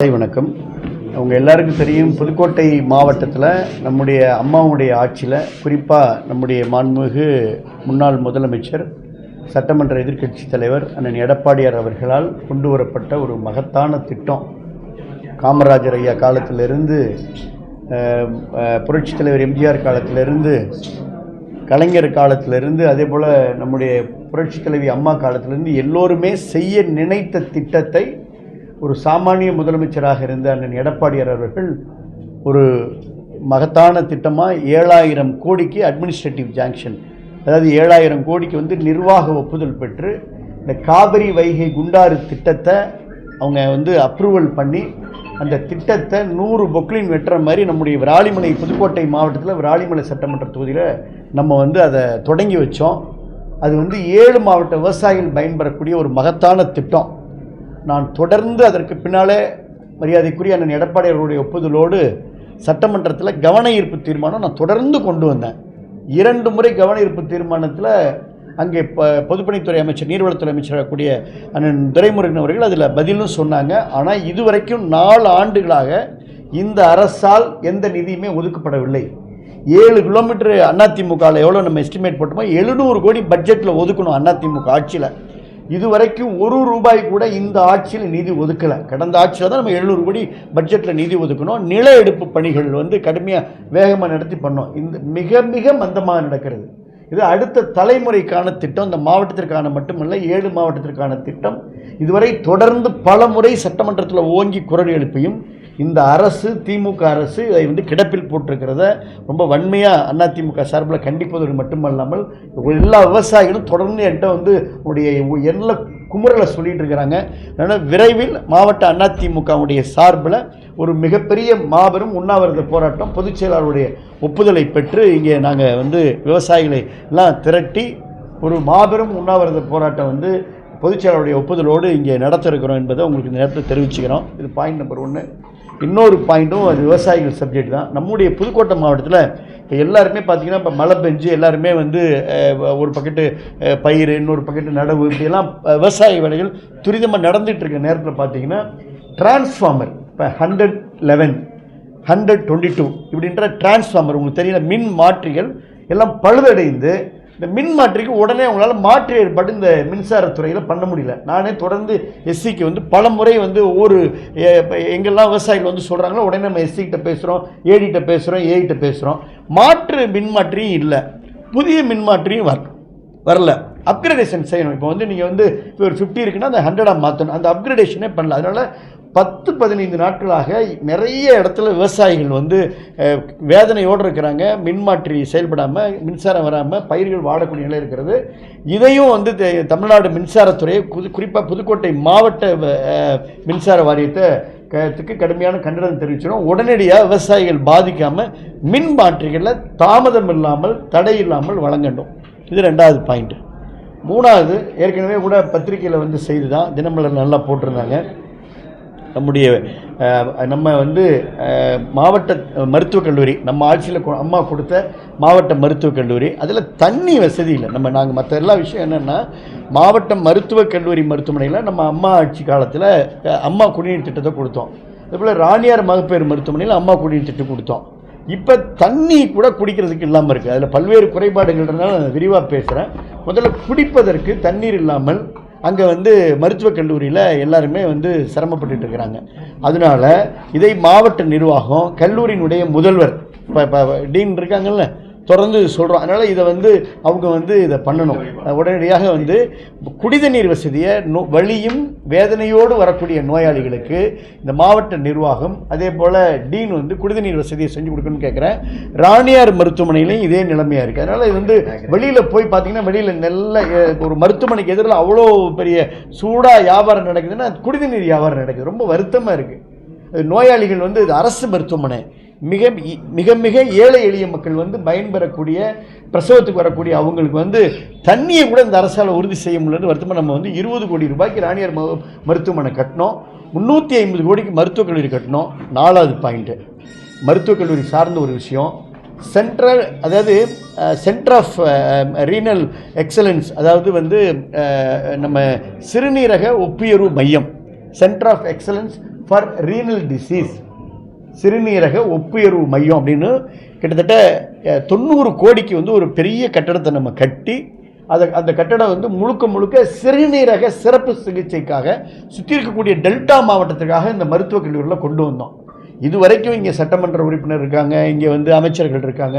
காலை வணக்கம். அவங்க எல்லாருக்கும் தெரியும் புதுக்கோட்டை மாவட்டத்தில் நம்முடைய அம்மாவுடைய ஆட்சியில் குறிப்பாக நம்முடைய மாண்புமிகு முன்னாள் முதலமைச்சர் சட்டமன்ற எதிர்க்கட்சி தலைவர் அண்ணன் எடப்பாடியார் அவர்களால் கொண்டு வரப்பட்ட ஒரு மகத்தான திட்டம். காமராஜர் ஐயா காலத்திலிருந்து புரட்சித் தலைவர் எம்ஜிஆர் காலத்திலிருந்து கலைஞர் காலத்திலிருந்து அதே போல் நம்முடைய புரட்சித் தலைவி அம்மா காலத்திலிருந்து எல்லோருமே செய்ய நினைத்த திட்டத்தை ஒரு சாமானிய முதலமைச்சராக இருந்த அண்ணன் எடப்பாடியார் அவர்கள் ஒரு மகத்தான திட்டமாக ஏழாயிரம் கோடிக்கு அட்மினிஸ்ட்ரேட்டிவ் ஜாங்ஷன் அதாவது ஏழாயிரம் கோடிக்கு வந்து நிர்வாக ஒப்புதல் பெற்று இந்த காவிரி வைகை குண்டாறு திட்டத்தை அவங்க வந்து அப்ரூவல் பண்ணி அந்த திட்டத்தை நூறு பொக்லின் வெட்டுற மாதிரி நம்முடைய விராலிமலை புதுக்கோட்டை மாவட்டத்தில் விராலிமலை சட்டமன்ற தொகுதியில் நம்ம வந்து அதை தொடங்கி வச்சோம். அது வந்து ஏழு மாவட்ட விவசாயிகள் பயன்பெறக்கூடிய ஒரு மகத்தான திட்டம். நான் தொடர்ந்து அதற்கு பின்னாலே மரியாதைக்குரிய அண்ணன் எடப்பாடி அவர்களுடைய ஒப்புதலோடு சட்டமன்றத்தில் கவன ஈர்ப்பு தீர்மானம் நான் தொடர்ந்து கொண்டு வந்தேன். இரண்டு முறை கவன ஈர்ப்பு தீர்மானத்தில் அங்கே இப்போ பொதுப்பணித்துறை அமைச்சர் நீர்வளத்துறை அமைச்சராக கூடிய அண்ணன் துரைமுருகன் அவர்கள் அதில் பதிலும் சொன்னாங்க. ஆனால் இதுவரைக்கும் நாலு ஆண்டுகளாக இந்த அரசால் எந்த நிதியுமே ஒதுக்கப்படவில்லை. ஏழு கிலோமீட்டர் அதிமுகவில் எவ்வளோ நம்ம எஸ்டிமேட் போட்டோமோ எழுநூறு கோடி பட்ஜெட்டில் ஒதுக்கணும் அதிமுக ஆட்சியில். இதுவரைக்கும் ஒரு ரூபாய் கூட இந்த ஆட்சியில் நிதி ஒதுக்கலை. கடந்த ஆட்சியில் தான் நம்ம எழுநூறு கோடி பட்ஜெட்டில் நிதி ஒதுக்கணும். நில எடுப்பு பணிகள் வந்து கடுமையாக வேகமாக நடத்தி பண்ணோம். இந்த மிக மிக மந்தமாக நடக்கிறது. இது அடுத்த தலைமுறைக்கான திட்டம். இந்த மாவட்டத்திற்கான மட்டுமல்ல ஏழு மாவட்டத்திற்கான திட்டம். இதுவரை தொடர்ந்து பல முறை சட்டமன்றத்தில் ஓங்கி குரல் எழுப்பியும் இந்த அரசு திமுக அரசு இதை வந்து கிடப்பில் போட்டிருக்கிறத ரொம்ப வன்மையாக அதிமுக சார்பில் கண்டிப்பதோடு மட்டுமல்லாமல் எல்லா விவசாயிகளும் தொடர்ந்து என்கிட்ட வந்து உடைய எல்லா குமுறலை சொல்லிட்டு இருக்கிறாங்க. அதனால் விரைவில் மாவட்ட அதிமுகவுடைய சார்பில் ஒரு மிகப்பெரிய மாபெரும் உண்ணாவிரத போராட்டம் பொதுச் செயலாளருடைய ஒப்புதலை பெற்று இங்கே நாங்கள் வந்து விவசாயிகளை எல்லாம் திரட்டி ஒரு மாபெரும் உண்ணாவிரத போராட்டம் வந்து பொதுச்செயலாளருடைய ஒப்புதலோடு இங்கே நடத்த இருக்கிறோம் என்பதை உங்களுக்கு இந்த நேரத்தில் தெரிவிச்சுக்கிறோம். இது பாயிண்ட் நம்பர் ஒன்று இன்னொரு பாயிண்ட்டும் அது விவசாயிகள் சப்ஜெக்ட் தான். நம்முடைய புதுக்கோட்டை மாவட்டத்தில் இப்போ எல்லாருமே பார்த்தீங்கன்னா இப்போ மழை பெஞ்சு எல்லாருமே வந்து ஒரு பக்கெட்டு பயிர் இன்னொரு பக்கெட்டு நடவு இப்படியெல்லாம் விவசாய வேலைகள் துரிதமாக நடந்துகிட்ருக்க நேரத்தில் பார்த்தீங்கன்னா டிரான்ஸ்ஃபார்மர் இப்போ hundred eleven hundred twenty two இப்படின்ற டிரான்ஸ்ஃபார்மர் உங்களுக்கு தெரியல மின் மாற்றிகள் எல்லாம் பழுதடைந்து இந்த மின் மாற்றிக்கு உடனே அவங்களால மாற்று ஏற்பாடு இந்த மின்சாரத்துறையில் பண்ண முடியல. நானே தொடர்ந்து எஸ்சிக்கு வந்து பல முறை வந்து ஒவ்வொரு எங்கெல்லாம் விவசாயிகள் வந்து சொல்கிறாங்களோ உடனே நம்ம எஸ்சிக்கிட்ட பேசுகிறோம் ஏடிகிட்ட பேசுகிறோம் ஏகிட்ட பேசுகிறோம் மாற்று மின்மாற்றியும் இல்லை. புதிய மின்மாற்றியும் வர வரல. அப்கிரேடேஷன் செய்யணும். இப்போ வந்து நீங்கள் வந்து இப்போ ஒரு ஃபிஃப்டி இருக்குன்னா அந்த ஹண்ட்ரடாக மாற்றணும் அந்த அப்கிரேடேஷனே பண்ணல. அதனால் பத்து பதினைந்து நாட்களாக நிறைய இடத்துல விவசாயிகள் வந்து வேதனையோடு இருக்கிறாங்க. மின்மாற்றி செயல்படாமல் மின்சாரம் வராமல் பயிர்கள் வாடக்கூடிய நிலை இருக்கிறது. இதையும் வந்து தமிழ்நாடு மின்சாரத்துறை குறி குறிப்பாக புதுக்கோட்டை மாவட்ட மின்சார வாரியத்தை கத்துக்கு கடுமையான கண்டனம் தெரிவிச்சிடும் உடனடியாக விவசாயிகள் பாதிக்காமல் மின் மாற்றிகளில் தாமதம் இல்லாமல் தடை இல்லாமல் வழங்கணும் இது ரெண்டாவது பாயிண்ட். மூணாவது ஏற்கனவே கூட பத்திரிக்கையில் வந்து செய்தி தான் தினமலர் நல்லா போட்டிருந்தாங்க. நம்முடைய நம்ம வந்து மாவட்ட மருத்துவக் கல்லூரி நம்ம ஆட்சியில் அம்மா கொடுத்த மாவட்ட மருத்துவக் கல்லூரி அதில் தண்ணி வசதி இல்லை. நம்ம நாங்கள் மற்ற எல்லா விஷயம் என்னென்னா மாவட்ட மருத்துவக் கல்லூரி மருத்துவமனையில் நம்ம அம்மா ஆட்சி காலத்தில் அம்மா குடிநீர் திட்டத்தை கொடுத்தோம். அதுபோல் ராணியார் மகப்பேறு மருத்துவமனையில் அம்மா குடிநீர் திட்டம் கொடுத்தோம். இப்போ தண்ணி கூட குடிக்கிறதுக்கு இல்லாமல் இருக்குது அதில் பல்வேறு குறைபாடுகள்ன்றனால நான் விரிவாக பேசுகிறேன் முதல்ல குடிப்பதற்கு தண்ணீர் இல்லாமல் அங்கே வந்து மருத்துவக் கல்லூரியில் எல்லாருமே வந்து சிரமப்பட்டு இருக்கிறாங்க அதனால இதை மாவட்ட நிர்வாகம் கல்லூரியினுடைய முதல்வர் இப்போ இப்போ டீன் இருக்காங்கல்ல தொடர்ந்து சொல்கிறோம் அதனால் இதை வந்து அவங்க வந்து இதை பண்ணணும். உடனடியாக வந்து குடிதண்ணீர் வசதியை நோ வழியும் வேதனையோடு வரக்கூடிய நோயாளிகளுக்கு இந்த மாவட்ட நிர்வாகம் அதே போல் டீன் வந்து குடிதண்ணீர் வசதியை செஞ்சு கொடுக்கணும்னு கேட்குறேன் ராணியார் மருத்துவமனையிலையும் இதே நிலைமையாக இருக்குது அதனால் இது வந்து வெளியில் போய் பார்த்தீங்கன்னா வெளியில் நல்ல ஒரு மருத்துவமனைக்கு எதிரில் அவ்வளோ பெரிய சூடாக வியாபாரம் நடக்குதுன்னா குடித நீர் வியாபாரம் நடக்குது. ரொம்ப வருத்தமாக இருக்குது நோயாளிகள் வந்து இது அரசு மருத்துவமனை. மிக மிக மிக ஏழை எளிய மக்கள் வந்து பயன்பெறக்கூடிய பிரசவத்துக்கு வரக்கூடிய அவங்களுக்கு வந்து தண்ணியை கூட இந்த அரசால் உறுதி செய்ய முடியலன்னு வருத்தமாக நம்ம வந்து இருபது கோடி ரூபாய்க்கு ராணியார் ம- மருத்துவமனை கட்டினோம். முந்நூற்றி ஐம்பது கோடிக்கு மருத்துவக் கல்லூரி கட்டினோம். நாலாவது பாயிண்ட்டு மருத்துவக் கல்லூரி சார்ந்த ஒரு விஷயம். சென்ட்ரல் அதாவது சென்டர் ஆஃப் ரீனல் எக்ஸலன்ஸ் அதாவது வந்து நம்ம சிறுநீரக ஒப்பியர்வு மையம். Centre of excellence for renal disease. சிறுநீரக ஒப்புயர்வு மையம் அப்படின்னு கிட்டத்தட்ட தொண்ணூறு கோடிக்கு வந்து ஒரு பெரிய கட்டடத்தை நம்ம கட்டி அதை அந்த கட்டடம் வந்து முழுக்க முழுக்க சிறுநீரக சிறப்பு சிகிச்சைக்காக சுற்றி இருக்கக்கூடிய டெல்டா மாவட்டத்துக்காக இந்த மருத்துவக் கல்லூரியில் கொண்டு வந்தோம். இது வரைக்கும் இங்கே சட்டமன்ற உறுப்பினர் இருக்காங்க இங்கே வந்து அமைச்சர்கள் இருக்காங்க.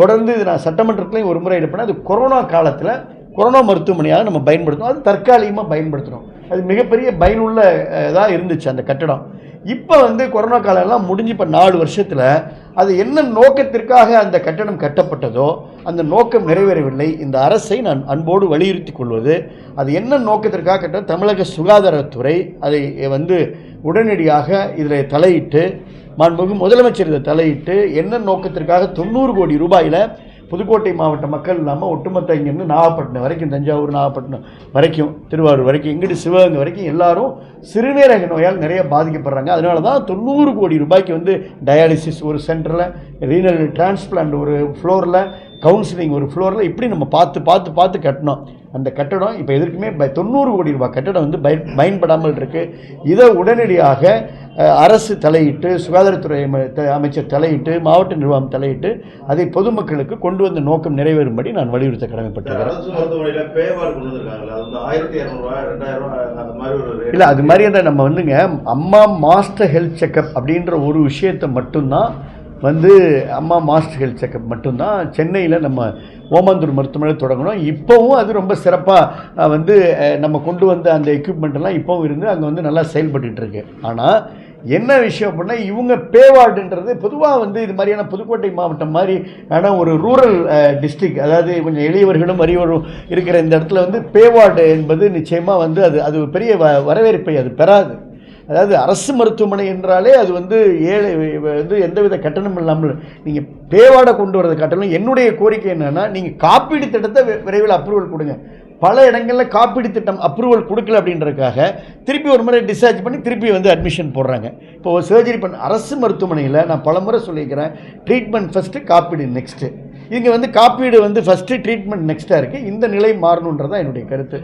தொடர்ந்து இது நான் சட்டமன்றத்துலேயும் ஒரு முறை எடுப்பேன் அது கொரோனா காலத்தில் கொரோனா மருத்துவமனையாக நம்ம பயன்படுத்தணும் அது தற்காலிகமாக பயன்படுத்துகிறோம் அது மிகப்பெரிய பயனுள்ள இதாக இருந்துச்சு அந்த கட்டடம். இப்போ வந்து கொரோனா காலம்லாம் முடிஞ்சு இப்போ நாலு வருஷத்தில் அது என்ன நோக்கத்திற்காக அந்த கட்டடம் கட்டப்பட்டதோ அந்த நோக்கம் நிறைவேறவில்லை. இந்த அரசை நான் அன்போடு வலியுறுத்தி கொள்வது அது என்ன நோக்கத்திற்காக கட்ட தமிழக சுகாதாரத்துறை அதை வந்து உடனடியாக இதில் தலையிட்டு மாண்புமிகு முதலமைச்சர் இதை தலையிட்டு என்ன நோக்கத்திற்காக தொண்ணூறு கோடி ரூபாயில் புதுக்கோட்டை மாவட்ட மக்கள் இல்லாமல் ஒட்டுமொத்த இங்கேருந்து நாகப்பட்டினம் வரைக்கும் தஞ்சாவூர் நாகப்பட்டினம் வரைக்கும் திருவாரூர் வரைக்கும் இங்கிட்டு சிவகங்கை வரைக்கும் எல்லாரும் சிறுநீரக நோயால் நிறைய பாதிக்கப்படுறாங்க. அதனால தான் தொண்ணூறு கோடி ரூபாய்க்கு வந்து டயாலிசிஸ் ஒரு சென்டரில் ரீனல் டிரான்ஸ்பிளான்ட் ஒரு ஃப்ளோரில் கவுன்சிலிங் ஒரு ஃப்ளோரில் இப்படி நம்ம பார்த்து பார்த்து பார்த்து கட்டினோம் அந்த கட்டடம் இப்போ எதற்குமே ப தொண்ணூறு கோடி ரூபாய் கட்டடம் வந்து பயன் பயன்படாமல் இருக்குது இதை உடனடியாக அரசு தலையிட்டு சுகாதாரத்துறை அமைச்சர் தலையிட்டு மாவட்ட நிர்வாகம் தலையிட்டு அதை பொதுமக்களுக்கு கொண்டு வந்த நோக்கம் நிறைவேறும்படி நான் வலியுறுத்த கடமைப்பட்டிருக்கிறேன். அது மாதிரி. இல்லை அது மாதிரியான நம்ம வந்துங்க அம்மா மாஸ்டர் ஹெல்த் செக்கப் அப்படின்ற ஒரு விஷயத்தை மட்டும்தான் வந்து அம்மா மாஸ்டர் ஹெல்த் செக்கப் மட்டும்தான். சென்னையில் நம்ம ஓமாந்தூர் மருத்துவமனை தொடங்கணும். இப்போவும் அது ரொம்ப சிறப்பாக வந்து நம்ம கொண்டு வந்த அந்த எக்யூப்மெண்ட்டெல்லாம் இப்போவும் இருந்து அங்கே வந்து நல்லா செயல்பட்டுருக்கு ஆனால் என்ன விஷயம் அப்படின்னா இவங்க பேவார்டுன்றது பொதுவாக வந்து இது மாதிரியான புதுக்கோட்டை மாவட்டம் மாதிரி ஆனால் ஒரு ரூரல் டிஸ்ட்ரிக்ட் அதாவது கொஞ்சம் எளியவர்களும் வறியவரும் இருக்கிற இந்த இடத்துல வந்து பேவார்டு என்பது நிச்சயமாக வந்து அது அது ஒரு பெரிய வ வரவேற்பை அது பெறாது. அதாவது அரசு மருத்துவமனை என்றாலே அது வந்து ஏழை வந்து எந்தவித கட்டணம் இல்லாமல் நீங்கள் பேவாட கொண்டு வரது கட்டணம். என்னுடைய கோரிக்கை என்னென்னா நீங்கள் காப்பீடு திட்டத்தை விரைவில் அப்ரூவல் கொடுங்க. பல இடங்களில் காப்பீடு திட்டம் அப்ரூவல் கொடுக்கல அப்படின்றதுக்காக திருப்பி ஒரு முறை டிஸ்சார்ஜ் பண்ணி திருப்பி வந்து அட்மிஷன் போடுறாங்க. இப்போ ஒரு சர்ஜரி பண்ண அரசு மருத்துவமனையில் நான் பல முறை சொல்லியிருக்கிறேன் ட்ரீட்மெண்ட் ஃபஸ்ட்டு காப்பீடு நெக்ஸ்ட்டு இங்கே வந்து காப்பீடு வந்து ஃபஸ்ட்டு ட்ரீட்மெண்ட் நெக்ஸ்ட்டாக இருக்குது இந்த நிலை மாறணுன்றதான் என்னுடைய கருத்து.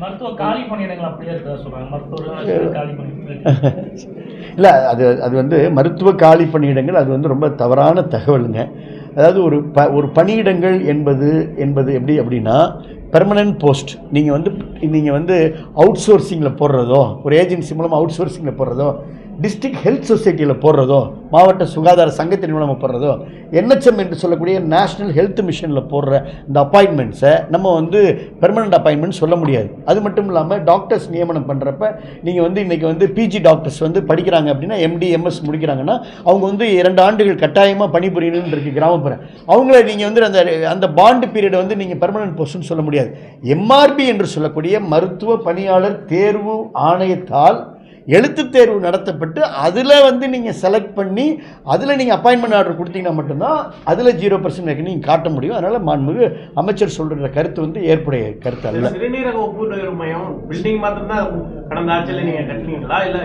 இல்லை அது அது வந்து மருத்துவ காலி பணியிடங்கள் அது வந்து ரொம்ப தவறான தகவலுங்க. அதாவது ஒரு ப ஒரு பணியிடங்கள் என்பது என்பது எப்படி அப்படின்னா பெர்மனன்ட் போஸ்ட் நீங்கள் வந்து நீங்கள் வந்து அவுட் சோர்சிங்கில் போடுறதோ ஒரு ஏஜென்சி மூலமாக அவுட் சோர்சிங்கில் போடுறதோ டிஸ்ட்ரிக்ட் ஹெல்த் சொசைட்டியில் போடுறதோ மாவட்ட சுகாதார சங்கத்தின் மூலமாக போடுறதோ என்ஹெச்எம் என்று சொல்லக்கூடிய நேஷ்னல் ஹெல்த் மிஷனில் போடுற இந்த அப்பாயின்மெண்ட்ஸை நம்ம வந்து பெர்மனண்ட் அப்பாயின்மெண்ட் சொல்ல முடியாது. அது மட்டும் இல்லாமல் டாக்டர்ஸ் நியமனம் பண்ணுறப்ப நீங்கள் வந்து இன்றைக்கி வந்து பிஜி டாக்டர்ஸ் வந்து படிக்கிறாங்க அப்படின்னா எம்டி எம்எஸ் முடிக்கிறாங்கன்னா அவங்க வந்து இரண்டு ஆண்டுகள் கட்டாயமாக பணிபுரியணும்னு இருக்குது கிராமப்புற. அவங்கள நீங்கள் வந்து அந்த அந்த பாண்டு பீரியடை வந்து நீங்கள் பெர்மனன்ட் போஸ்ட்னு சொல்ல முடியாது. எம்ஆர்பி என்று சொல்லக்கூடிய மருத்துவ பணியாளர் தேர்வு ஆணையத்தால் எழுத்துத் தேர்வு நடத்தப்பட்டு அதில் வந்து நீங்கள் செலக்ட் பண்ணி அதில் நீங்கள் அப்பாயின்மெண்ட் ஆர்டர் கொடுத்தீங்கன்னா மட்டும்தான் அதில் ஜீரோ பர்சன்ட் நீங்கள் காட்ட முடியும். அதனால் மாண்புமிகு அமைச்சர் சொல்கிற கருத்து வந்து ஏற்புடைய கருத்து அல்ல. சிறுநீரக ஒப்புநர் மையம் பில்டிங் மாத்திரம் தான் கடந்த ஆட்சியில் நீங்கள் கட்டினீங்களா? இல்லை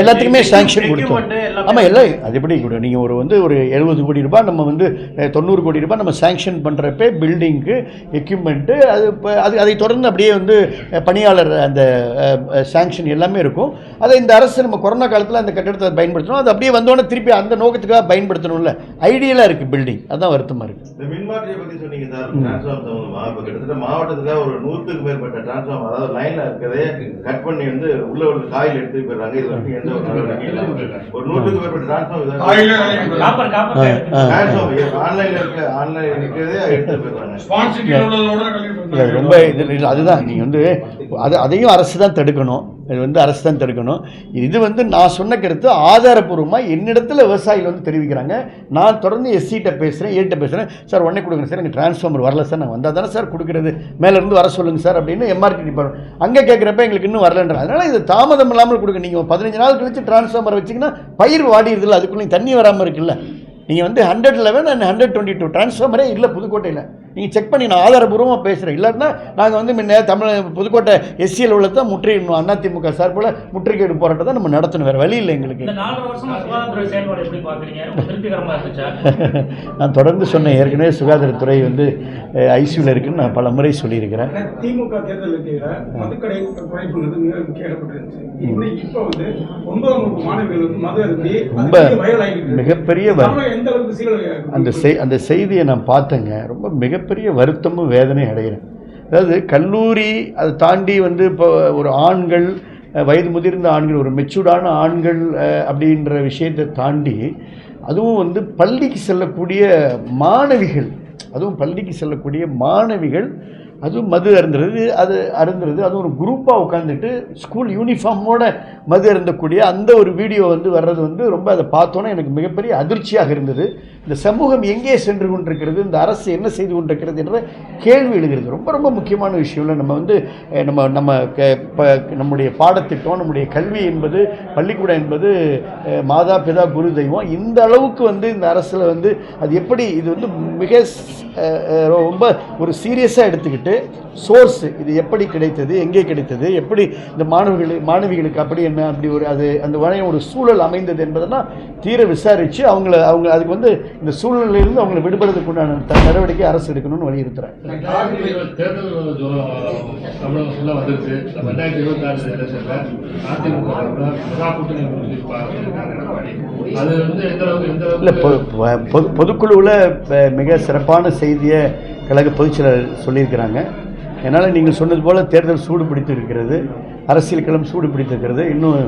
எல்லாத்துக்குமே சாங்ஷன் கொடுத்தோம். ஆமாம் எல்லாம் அது எப்படி கூட நீங்கள் ஒரு வந்து ஒரு எழுபது கோடி ரூபாய் நம்ம வந்து தொண்ணூறு கோடி ரூபாய் நம்ம சாங்ஷன் பண்ணுறப்ப பில்டிங்க்கு எக்யூப்மெண்ட்டு அது இப்போ அது அதை தொடர்ந்து அப்படியே வந்து பணியாளர் அந்த சாங்ஷன் எல்லாமே இருக்கும். அதை இந்த அரசு நம்ம கொரோனா காலத்தில் அந்த கட்டடத்தை பயன்படுத்தணும். அது அப்படியே வந்தோடனே திருப்பி அந்த நோக்கத்துக்காக பயன்படுத்தணும்ல. ஐடியலாக இருக்குது பில்டிங் அதான் வருத்தமாக இருக்குது இந்த மின்மாற்றியை பத்தி சொன்னீங்க சார். இப்ப கிட்டத்தட்ட மாவட்டத்துல ஒரு நூற்றுக்கு மேற்பட்ட டிரான்ஸ்ஃபார்ம் அதாவது லைன்ல இருக்கிறதே கட் பண்ணி வந்து உள்ள உள்ள காயில் எடுத்து போயிடுறாங்க. இது வந்து எந்த ஒரு நடவடிக்கையும் இல்ல. ஒரு நூற்றுக்கு மேற்பட்ட டிரான்ஸ்ஃபார்ம் காப்பர் காப்பர் ஆ, ஆ. டிரான்ஸ்ஃபார்ம் ஆன்லைன்ல இருக்க ஆன்லைன் இருக்கிறதே எடுத்து போயிடுறாங்க இல்லை ரொம்ப இது இல்லை அதுதான். நீங்கள் வந்து அது அதையும் அரசு தான் தடுக்கணும். இது வந்து அரசு தான் தடுக்கணும். இது வந்து நான் சொன்ன கருத்து ஆதாரப்பூர்வமாக என்னிடத்துல விவசாயிகள் வந்து தெரிவிக்கிறாங்க. நான் தொடர்ந்து எஸ்சிகிட்ட பேசுகிறேன் ஏட்ட பேசுகிறேன் சார் உடனே கொடுங்க சார் எனக்கு டிரான்ஸ்ஃபார்மர் வரல சார் நான் வந்தால் தானே சார் கொடுக்குறது. மேலேருந்து வர சொல்லுங்கள் சார் அப்படின்னு எம்ஆர்டி டிபார்ட்மெண்ட் அங்கே கேட்குறப்ப எங்களுக்கு இன்னும் வரலன்ற அதனால் இது தாமதம் இல்லாமல் கொடுங்க. நீங்கள் பதினஞ்சு நாள் கழிச்சு டிரான்ஸ்ஃபார்மர் வச்சிங்கன்னா பயிர் வாடிடுதில்ல அதுக்குள்ளே தண்ணி வராமல் இருக்குல்ல. நீங்கள் வந்து hundred eleven and hundred twenty two டிரான்ஸ்ஃபார்மரே இல்லை புதுக்கோட்டையில். நீங்கள் செக் பண்ணி நான் ஆதாரபூர்வமாக பேசுகிறேன் இல்லாட்டினா நாங்கள் வந்து முன்ன தமிழ் புதுக்கோட்டை எஸ்சிஎல் உள்ளத்தை முற்றிடணும் அதிமுக சார்பில் முற்றுகையிடு போராட்டத்தை நம்ம நடத்தணும். வேறு வழி இல்லை எங்களுக்கு. நான் தொடர்ந்து சொன்னேன். ஏற்கனவே சுகாதாரத்துறை வந்து ஐசியூவில் இருக்குன்னு நான் பல முறை சொல்லியிருக்கிறேன். திமுக மதுக்கடை மிக ரொம்ப மிகப்பெரிய அந்த அந்த செய்தியை நான் பார்த்தேங்க. ரொம்ப மிகப்பெரிய வருத்தமும் வேதனை அடைகிறேன். அதாவது கல்லூரி அதை தாண்டி வந்து இப்போ ஒரு ஆண்கள் வயது முதிர்ந்த ஆண்கள் ஒரு மெச்சூர்டான ஆண்கள் அப்படின்ற விஷயத்தை தாண்டி அதுவும் வந்து பள்ளிக்கு செல்லக்கூடிய மாணவிகள் அதுவும் பள்ளிக்கு செல்லக்கூடிய மாணவிகள் அதுவும் மது அருந்துறது அது அருந்துறது. அதுவும் ஒரு குரூப்பாக உட்காந்துட்டு ஸ்கூல் யூனிஃபார்மோட மது அருந்தக்கூடிய அந்த ஒரு வீடியோ வந்து வர்றது வந்து ரொம்ப அதை பார்த்தோன்னே எனக்கு மிகப்பெரிய அதிர்ச்சியாக இருந்தது. இந்த சமூகம் எங்கே சென்று கொண்டிருக்கிறது இந்த அரசு என்ன செய்து கொண்டிருக்கிறது என்ற கேள்வி எழுகிறது. ரொம்ப ரொம்ப முக்கியமான விஷயம்ல நம்ம வந்து நம்ம நம்ம க- ப- நம்முடைய பாடத்திட்டம் நம்முடைய கல்வி என்பது பள்ளிக்கூடம் என்பது மாதா பிதா குரு தெய்வம் இந்த அளவுக்கு வந்து இந்த அரசில் வந்து அது எப்படி இது வந்து மிக ரொம்ப ஒரு சீரியஸாக எடுத்துக்கிட்டு சோர்ஸ். இது எப்படி கிடைத்தது? எங்கே கிடைத்தது? எப்படி இந்த மாணவர்கள் மாணவிகளுக்கு அப்படி என்ன அப்படி ஒரு அது அந்த வரைய ஒரு சூழல் அமைந்தது என்பதெல்லாம் தீர விசாரித்து அவங்கள அவங்க அதுக்கு வந்து இந்த சூழ்நிலையிலிருந்து அவங்களை விடுபடுறதுக்கு உண்டான நடவடிக்கை அரசு எடுக்கணும்னு வலியுறுத்துறேன் இல்லை பொதுக்குழுவில் மிக சிறப்பான செய்தியை கழக பொதுச்செயலர் சொல்லியிருக்கிறாங்க. என்னால் நீங்கள் சொன்னது போல் தேர்தல் சூடு பிடித்து இருக்கிறது அரசியல் களம் சூடு பிடித்திருக்கிறது. இன்னும்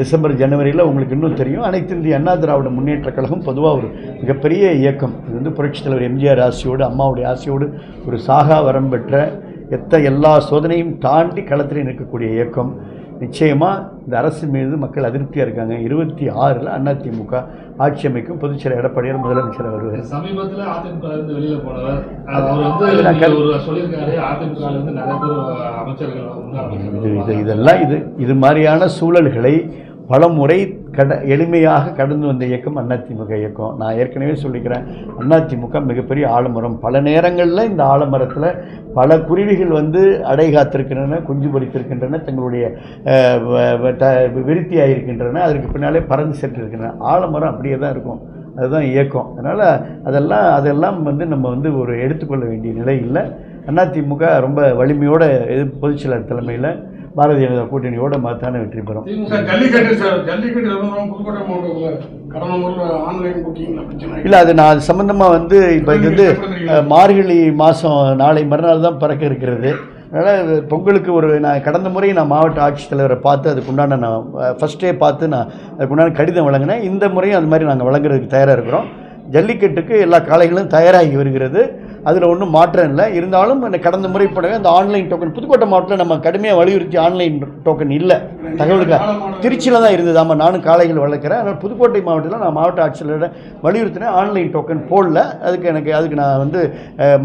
டிசம்பர் ஜனவரியில் உங்களுக்கு இன்னும் தெரியும். அனைத்து இந்திய அண்ணா திராவிட முன்னேற்ற கழகம் பொதுவாக ஒரு மிகப்பெரிய இயக்கம். இது வந்து புரட்சித் தலைவர் எம்ஜிஆர் ஆசையோடு அம்மாவுடைய ஆசையோடு ஒரு சாகா வரம் பெற்ற எத்த எல்லா சோதனையும் தாண்டி களத்தில் நிற்கக்கூடிய இயக்கம். நிச்சயமாக இந்த அரசு மீது மக்கள் அதிருப்தியாக இருக்காங்க. இருபத்தி ஆறில் அதிமுக ஆட்சி அமைக்கும் பொதுச்செயலர் எடப்பாடியார் முதலமைச்சர் வருவார். சமீபத்தில் அதிமுக இருந்து வெளியில போனவர். அவர் வந்து அது நான் கரு- ஒரு சொல்லியிருக்காரு அதிமுக ல இருந்து நிறைய பேர் அமைச்சர்கள் முன்னாள் இது அமைச்சர்கள் இது இதெல்லாம் இது இது மாதிரியான சூழல்களை பல முறை கட எளிமையாக கடந்து வந்த இயக்கம் அதிமுக இயக்கம். நான் ஏற்கனவே சொல்லிக்கிறேன் அதிமுக மிகப்பெரிய ஆலமரம். பல நேரங்களில் இந்த ஆலமரத்தில் பல குருவிகள் வந்து அடை காத்திருக்கின்றன குஞ்சு பொறித்திருக்கின்றன தங்களுடைய விருத்தியாகிருக்கின்றன விருத்தியாக இருக்கின்றன அதற்கு பின்னாலே பறந்து சென்றிருக்கின்றன. ஆலமரம் அப்படியே தான் இருக்கும். அதுதான் இயக்கம். அதனால் அதெல்லாம் அதெல்லாம் வந்து நம்ம வந்து ஒரு எடுத்துக்கொள்ள வேண்டிய நிலை இல்லை. அதிமுக ரொம்ப வலிமையோட எதிர் பொதுச்செயலர் தலைமையில் பாரதிய ஜனதா கூட்டணியோட மகத்தான வெற்றி பெறும். இல்லை அது நான் அது சம்மந்தமாக வந்து இப்போ இது வந்து மார்கழி மாதம் நாளை மறுநாள் தான் பிறக்க இருக்கிறது. அதனால் பொங்கலுக்கு ஒரு நான் கடந்த முறை நான் மாவட்ட ஆட்சித்தலைவரை பார்த்து அதுக்குண்டான நான் ஃபஸ்ட்டே பார்த்து நான் அதுக்குண்டான கடிதம் வழங்கினேன். இந்த முறையும் அது மாதிரி நாங்கள் வழங்குறதுக்கு தயாராக இருக்கிறோம். ஜல்லிக்கட்டுக்கு எல்லா காளைகளும் தயாராகி வருகிறது. அதில் ஒன்றும் மாற்றம் இல்லை. இருந்தாலும் இந்த கடந்த முறை அந்த ஆன்லைன் டோக்கன் புதுக்கோட்டை மாவட்டத்தில் நம்ம கடுமையாக வலியுறுத்தி ஆன்லைன் டோக்கன் இல்லை. தகவலுக்காக திருச்சியில் தான் இருந்தது. ஆமாம் நானும் காளைகள் வளர்க்குறேன். அதனால் புதுக்கோட்டை மாவட்டத்தில் நான் மாவட்ட ஆட்சித்தலைவரோட வலியுறுத்தினேன். ஆன்லைன் டோக்கன் போடல. அதுக்கு எனக்கு அதுக்கு நான் வந்து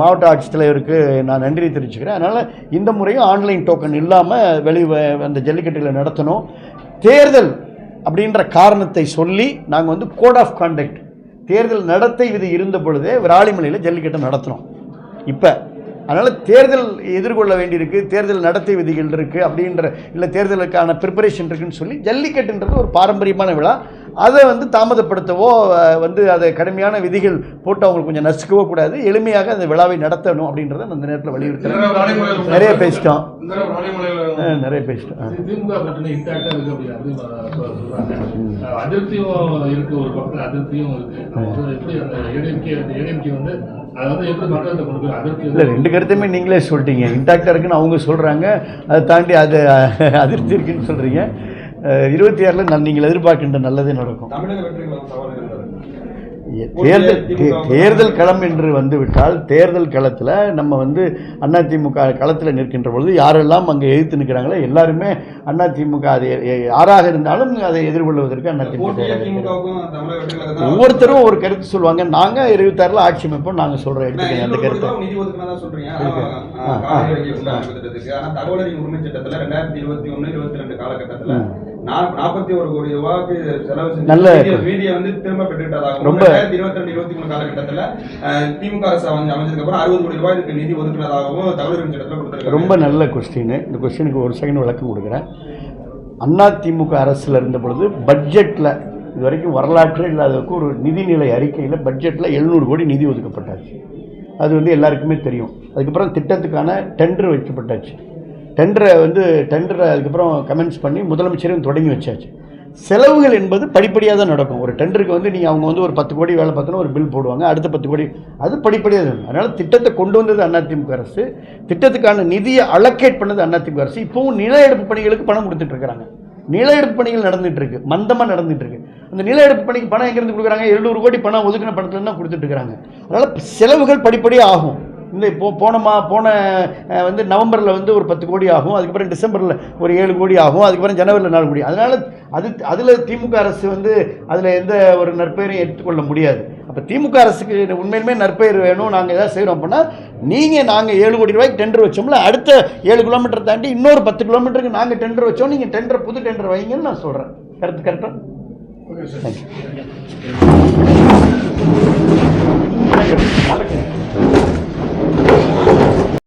மாவட்ட ஆட்சித்தலைவருக்கு நான் நன்றி தெரிவிச்சுக்கிறேன். அதனால் இந்த முறையும் ஆன்லைன் டோக்கன் இல்லாமல் வெளி அந்த ஜல்லிக்கட்டுகளை நடத்தணும். தேர்தல் அப்படின்ற காரணத்தை சொல்லி நாங்கள் வந்து கோட் ஆஃப் கான்டக்ட் தேர்தல் நடத்தை விதி இருந்த பொழுதே விராலிமலையில் ஜல்லிக்கட்டு நடத்தினோம். இப்போ அதனால் தேர்தல் எதிர்கொள்ள வேண்டியிருக்கு தேர்தல் நடத்தை விதிகள் இருக்குது அப்படின்ற இல்லை தேர்தலுக்கான ப்ரிப்பரேஷன் இருக்குன்னு சொல்லி ஜல்லிக்கட்டுன்றது ஒரு பாரம்பரியமான விழா. அதை வந்து தாமதப்படுத்தவோ வந்து அதை கடுமையான விதிகள் போட்டு அவங்களுக்கு கொஞ்சம் நசுக்கவோ கூடாது. எளிமையாக அந்த விழாவை நடத்தணும் அப்படின்றத இந்த நேரத்தில் வலியுறுத்துறேன். நிறைய பேசிட்டோம். நிறைய பேசிட்டோம். அதிருப்தியும் இருக்கு ஒரு அதிருப்தியும் இருக்கு. அந்த அந்த இல்லை ரெண்டு கருத்துமே நீங்களே சொல்லிட்டீங்க இன்டாக்டாக இருக்குன்னு அவங்க சொல்கிறாங்க அதை தாண்டி அது அதிருப்தி இருக்குன்னு சொல்கிறீங்க இருபத்தி ஆறில் நான் நீங்கள் எதிர்பார்க்கின்ற நல்லதே நடக்கும். தேர்தல் தேர்தல் களம் என்று வந்துவிட்டால் தேர்தல் களத்தில் நம்ம வந்து அதிமுக களத்தில் நிற்கின்ற பொழுது யாரெல்லாம் அங்கே எதிர்த்து நிற்கிறாங்களோ எல்லாருமே அதிமுக அது யாராக இருந்தாலும் அதை எதிர்கொள்வதற்கு அதிமுக ஒவ்வொருத்தரும் ஒரு கருத்து சொல்லுவாங்க. நாங்கள் இருபத்தாறில் ஆட்சி அமைப்போம் நாங்கள் சொல்கிறோம் எடுத்துக்கங்க அந்த கருத்தை. நாற்பத்தி ஒரு கோடி ரூபாய்க்கு செலவு நல்ல- மீதியை- வந்து திரும்ப பெற்றுக்கிட்டதாகவும் ரொம்ப- இருபத்தி ரெண்டு இருபத்தி மூணு காலகட்டத்தில் திமுக அரசு அமைஞ்ச அமைச்சதுக்கு அப்புறம் அறுபது கோடி ரூபாய் இதுக்கு நிதி ஒதுக்குனதாகவும் சட்டத்தில் கொடுத்திருக்காங்க. ரொம்ப நல்ல கொஸ்டின் இந்த கொஸ்டினுக்கு ஒரு செகண்ட் விளக்கம் கொடுக்குறேன். அண்ணா திமுக அரசில் இருந்த பொழுது பட்ஜெட்டில் இது வரைக்கும் வரலாற்றே இல்லாததுக்கு ஒரு நிதிநிலை அறிக்கையில் பட்ஜெட்டில் எழுநூறு கோடி நிதி ஒதுக்கப்பட்டாச்சு. அது வந்து எல்லாருக்குமே தெரியும். அதுக்கப்புறம் திட்டத்துக்கான டெண்டர் வைக்கப்பட்டாச்சு. டெண்டரை வந்து டெண்டரை அதுக்கப்புறம் கமெண்ட்ஸ் பண்ணி முதலமைச்சரும் தொடங்கி வச்சாச்சு. செலவுகள் என்பது படிப்படியாக தான் நடக்கும். ஒரு டெண்டருக்கு வந்து நீங்கள் அவங்க வந்து ஒரு பத்து கோடி வேலை பார்த்தோன்னா ஒரு பில் போடுவாங்க அடுத்த பத்து கோடி அது படிப்படியாக தான். அதனால் திட்டத்தை கொண்டு வந்தது அதிமுக அரசு. திட்டத்துக்கான நிதியை அலோகேட் பண்ணது அதிமுக அரசு. இப்போவும் நில எடுப்பு பணிகளுக்கு பணம் கொடுத்துட்ருக்குறாங்க நில எடுப்பு பணிகள் நடந்துகிட்ருக்கு மந்தமாக நடந்துகிட்ருக்கு அந்த நில எடுப்பு பணிக்கு பணம் எங்கேருந்து கொடுக்குறாங்க? எழுநூறு கோடி பணம் ஒதுக்கின பணத்தில் தான் கொடுத்துட்ருக்குறாங்க அதனால் செலவுகள் படிப்படியாக ஆகும். இந்த இப்போ போனமா போன வந்து நவம்பரில் வந்து ஒரு பத்து கோடி ஆகும் அதுக்கப்புறம் டிசம்பரில் ஒரு ஏழு கோடி ஆகும் அதுக்கப்புறம் ஜனவரியில் நாலு கோடி. அதனால் அது அதில் திமுக அரசு வந்து அதில் எந்த ஒரு நற்பெயரையும் எடுத்துக்கொள்ள முடியாது. அப்போ திமுக அரசுக்கு உண்மையிலுமே நற்பெயர் வேணும் நாங்கள் எதாவது செய்கிறோம் அப்படின்னா நீங்கள் நாங்கள் ஏழு கோடி ரூபாய்க்கு டெண்டர் வச்சோம்ல அடுத்த ஏழு கிலோமீட்டர் தாண்டி இன்னொரு பத்து கிலோமீட்டருக்கு நாங்கள் டெண்டர் வச்சோம் நீங்கள் டெண்டர் புது டெண்டர் வைங்கன்னு நான் சொல்கிறேன் கரெக்ட் கரெக்டாக தேங்க்யூ